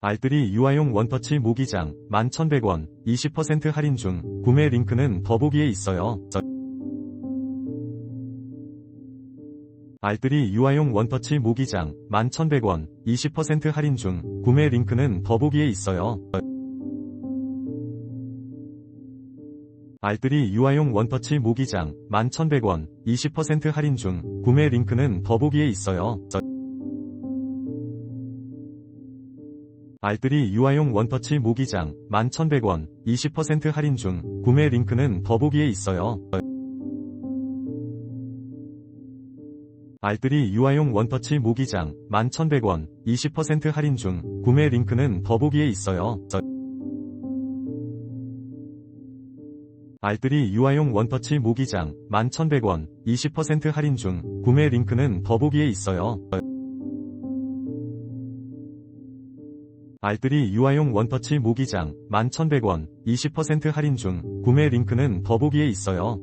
알뜰이 유아용 원터치 모기장 11,100원 20% 할인 중 구매 링크는 더보기에 있어요. 알뜰이 유아용 원터치 모기장 11,100원 20% 할인 중 구매 링크는 더보기에 있어요. 알뜰이 유아용 원터치 모기장 11,100원 20% 할인 중 구매 링크는 더보기에 있어요. 알뜰이 유아용 원터치 모기장 11,100원 20% 할인 중 구매 링크는 더보기에 있어요. 알뜰이 유아용 원터치 모기장 11,100원 20% 할인 중 구매 링크는 더보기에 있어요. 알뜰이 유아용 원터치 모기장 11,100원 20% 할인 중 구매 링크는 더보기에 있어요. 알뜰이 유아용 원터치 모기장 11,100원 20% 할인 중 구매 링크는 더보기에 있어요.